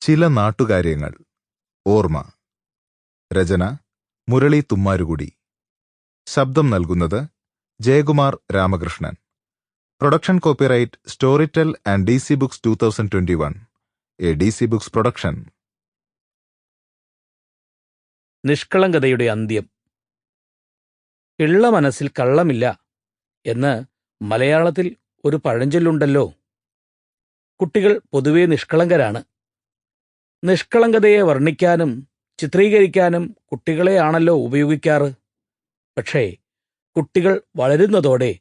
ചില നാട്ടുകാര്യങ്ങൾ. ഓർമ്മ. രചന. മുരളി തുമ്മാരുകുടി. ശബ്ദം നൽകുന്നത് Jayakumar Ramakrishnan. Production copyright Storytel and D C books two thousand twenty one. A D C books production. നിഷ്കളങ്കതയുടെ അന്ത്യം. ഇള്ള മനസ്സിൽ കള്ളമില്ല എന്ന് മലയാളത്തിൽ ഒരു പഴഞ്ചൊല്ലുണ്ടല്ലോ. കുട്ടികൾ പൊതുവേ നിഷ്കളങ്കരാണ്. നിഷ്കളങ്കതയെ വർണിക്കാനും ചിത്രീകരിക്കാനും കുട്ടികളെയാണല്ലോ ഉപയോഗിക്കാറ്. പക്ഷേ കുട്ടികൾ വളരുന്നതോടെ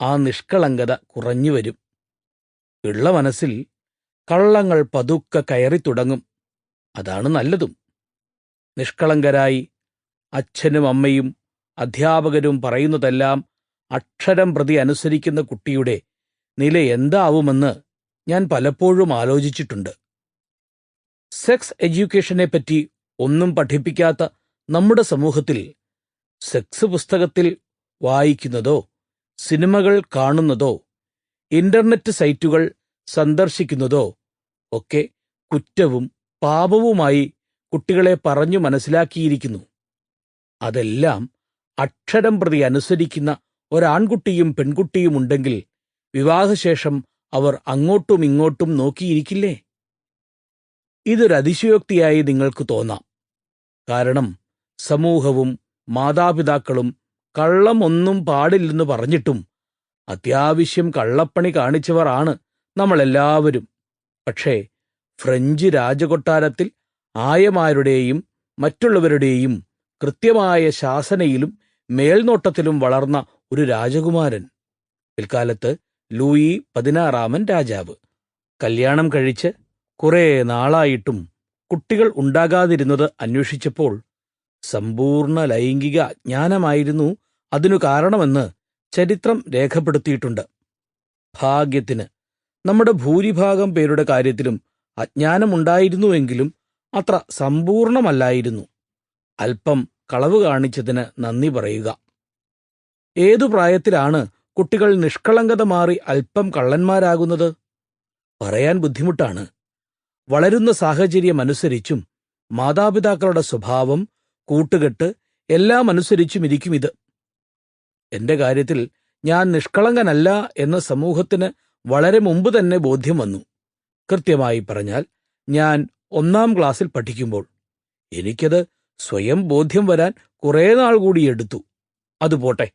ആ നിഷ്കളങ്കത കുറഞ്ഞു വരും ഉള്ള മനസ്സിൽ കള്ളങ്ങൾ പതുക്കെ കയറി തുടങ്ങും അതാണ് നല്ലതും. നിഷ്കളങ്കരായി അച്ഛനും അമ്മയും അധ്യാപകരും പറയുന്നതെല്ലാം അക്ഷരം പ്രതി അനുസരിക്കുന്ന കുട്ടിയുടെ നില എന്താവുമെന്ന് ഞാൻ പലപ്പോഴും ആലോചിച്ചിട്ടുണ്ട്. സെക്സ് എഡ്യൂക്കേഷനെ പറ്റി ഒന്നും പഠിപ്പിക്കാത്ത നമ്മുടെ സമൂഹത്തിൽ സെക്സ് പുസ്തകത്തിൽ വായിക്കുന്നതോ സിനിമകൾ കാണുന്നതോ ഇന്റർനെറ്റ് സൈറ്റുകൾ സന്ദർശിക്കുന്നതോ ഒക്കെ കുറ്റവും പാപവുമായി കുട്ടികളെ പറഞ്ഞു മനസ്സിലാക്കിയിരിക്കുന്നു. അതെല്ലാം അക്ഷരം പ്രതി അനുസരിക്കുന്ന ഒരാൺകുട്ടിയും പെൺകുട്ടിയും ഉണ്ടെങ്കിൽ വിവാഹശേഷം അവർ അങ്ങോട്ടും ഇങ്ങോട്ടും നോക്കിയിരിക്കില്ലേ? ഇതൊരു അതിശയോക്തിയായി നിങ്ങൾക്ക് തോന്നാം. കാരണം സമൂഹവും മാതാപിതാക്കളും കള്ളം ഒന്നും പാടില്ലെന്ന് പറഞ്ഞിട്ടും അത്യാവശ്യം കള്ളപ്പണി കാണിച്ചവർ ആണ് നമ്മളെല്ലാവരും. പക്ഷേ ഫ്രഞ്ച് രാജകൊട്ടാരത്തിൽ ആയമാരുടെയും മറ്റുള്ളവരുടെയും കൃത്യമായ ശാസനയിലും മേൽനോട്ടത്തിലും വളർന്ന ഒരു രാജകുമാരൻ. പിൽക്കാലത്ത് ലൂയി പതിനാറാമൻ രാജാവ്. കല്യാണം കഴിച്ച് കുറെ നാളായിട്ടും കുട്ടികൾ ഉണ്ടാകാതിരുന്നത് അന്വേഷിച്ചപ്പോൾ സമ്പൂർണ ലൈംഗിക അജ്ഞാനമായിരുന്നു അതിനു കാരണമെന്ന് ചരിത്രം രേഖപ്പെടുത്തിയിട്ടുണ്ട്. ഭാഗ്യത്തിന് നമ്മുടെ ഭൂരിഭാഗം പേരുടെ കാര്യത്തിലും അജ്ഞാനമുണ്ടായിരുന്നുവെങ്കിലും അത്ര സമ്പൂർണമല്ലായിരുന്നു. അല്പം കളവ് കാണിച്ചതിന് നന്ദി പറയുക. ഏതു പ്രായത്തിലാണ് കുട്ടികൾ നിഷ്കളങ്കത മാറി അല്പം കള്ളന്മാരാകുന്നത്? പറയാൻ ബുദ്ധിമുട്ടാണ്. വളരുന്ന സാഹചര്യമനുസരിച്ചും മാതാപിതാക്കളുടെ സ്വഭാവം കൂട്ടുകെട്ട് എല്ലാം അനുസരിച്ചും ഇരിക്കും ഇത് എന്റെ കാര്യത്തിൽ ഞാൻ നിഷ്കളങ്കനല്ല എന്ന സമൂഹത്തിന് വളരെ മുമ്പ് തന്നെ ബോധ്യം വന്നു. കൃത്യമായി പറഞ്ഞാൽ ഞാൻ ഒന്നാം ക്ലാസ്സിൽ പഠിക്കുമ്പോൾ എനിക്കത് സ്വയം ബോധ്യം വരാൻ കുറേ നാൾ കൂടി എടുത്തു. അതുപോട്ടെ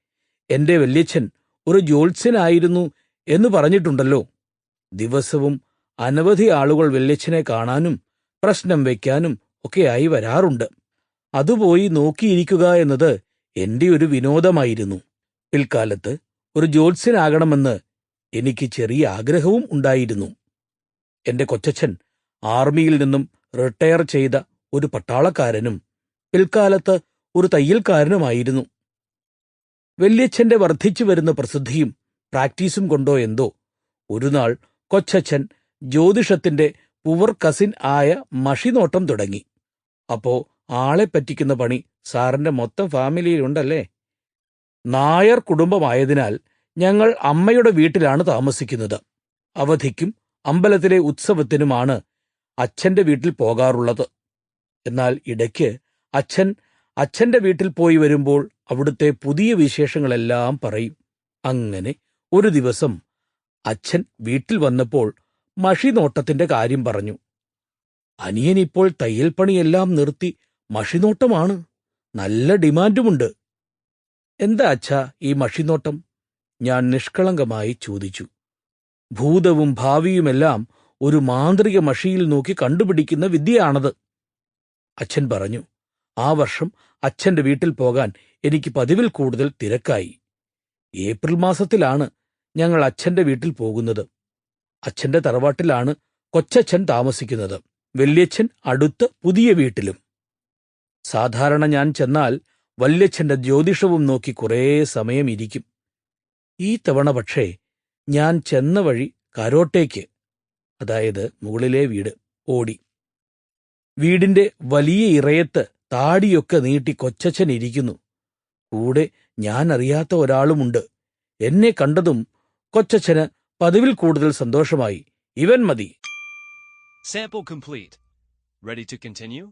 എന്റെ വല്യച്ഛൻ ഒരു ജ്യോത്സ്യനായിരുന്നു എന്ന് പറഞ്ഞിട്ടുണ്ടല്ലോ. ദിവസവും അനവധി ആളുകൾ വെള്ളിച്ചനെ കാണാനും പ്രശ്നം വയ്ക്കാനും ഒക്കെയായി വരാറുണ്ട്. അതുപോയി നോക്കിയിരിക്കുക എന്നത് എന്റെ ഒരു വിനോദമായിരുന്നു. പിൽക്കാലത്ത് ഒരു ജ്യോത്സ്യനാകണമെന്ന് എനിക്ക് ചെറിയ ആഗ്രഹവും ഉണ്ടായിരുന്നു. എന്റെ കൊച്ചച്ഛൻ ആർമിയിൽ നിന്നും റിട്ടയർ ചെയ്ത ഒരു പട്ടാളക്കാരനും പിൽക്കാലത്ത് ഒരു തയ്യൽക്കാരനുമായിരുന്നു. വല്യച്ഛന്റെ വർദ്ധിച്ചു വരുന്ന പ്രസിദ്ധിയും പ്രാക്ടീസും കൊണ്ടോ എന്തോ ഒരുനാൾ കൊച്ചച്ഛൻ ജ്യോതിഷത്തിന്റെ പുവർ കസിൻ ആയ മഷിനോട്ടം തുടങ്ങി. അപ്പോ ആളെ പറ്റിക്കുന്ന പണി സാറിന്റെ മൊത്തം ഫാമിലിയിലുണ്ടല്ലേ നായർ കുടുംബമായതിനാൽ ഞങ്ങൾ അമ്മയുടെ വീട്ടിലാണ് താമസിക്കുന്നത്. അവധിക്കും അമ്പലത്തിലെ ഉത്സവത്തിനുമാണ് അച്ഛന്റെ വീട്ടിൽ പോകാറുള്ളത്. എന്നാൽ ഇടയ്ക്ക് അച്ഛൻ അച്ഛന്റെ വീട്ടിൽ പോയി വരുമ്പോൾ അവിടുത്തെ പുതിയ വിശേഷങ്ങളെല്ലാം പറയും. അങ്ങനെ ഒരു ദിവസം അച്ഛൻ വീട്ടിൽ വന്നപ്പോൾ മഷിനോട്ടത്തിന്റെ കാര്യം പറഞ്ഞു. അനിയൻ ഇപ്പോൾ തയ്യൽ പണിയെല്ലാം നിർത്തി മഷിനോട്ടമാണ്. നല്ല ഡിമാൻഡുമുണ്ട്. എന്താ അച്ഛാ ഈ മഷിനോട്ടം? ഞാൻ നിഷ്കളങ്കമായി ചോദിച്ചു. ഭൂതവും ഭാവിയുമെല്ലാം ഒരു മാന്ത്രിക മഷിയിൽ നോക്കി കണ്ടുപിടിക്കുന്ന വിദ്യയാണത്. അച്ഛൻ പറഞ്ഞു. ആ വർഷം അച്ഛന്റെ വീട്ടിൽ പോകാൻ എനിക്ക് പതിവിൽ കൂടുതൽ തിരക്കായി. ഏപ്രിൽ മാസത്തിലാണ് ഞങ്ങൾ അച്ഛന്റെ വീട്ടിൽ പോകുന്നത്. അച്ഛന്റെ തറവാട്ടിലാണ് കൊച്ചച്ഛൻ താമസിക്കുന്നത്. വല്യച്ഛൻ അടുത്ത് പുതിയ വീട്ടിലും. സാധാരണ ഞാൻ ചെന്നാൽ വല്യച്ഛന്റെ ജ്യോതിഷവും നോക്കി കുറേ സമയം ഇരിക്കും. ഈ തവണ പക്ഷേ ഞാൻ ചെന്ന വഴി കരോട്ടേക്ക് അതായത് മുകളിലെ വീട് ഓടി. വീടിന്റെ വലിയ ഇറയത്ത് താടിയൊക്കെ നീട്ടി കൊച്ചച്ഛൻ ഇരിക്കുന്നു. കൂടെ ഞാൻ അറിയാത്ത ഒരാളുമുണ്ട്. എന്നെ കണ്ടതും കൊച്ചച്ഛന് പതിവിൽ കൂടുതൽ സന്തോഷമായി ഇവൻ മതി Sample complete. Ready to continue?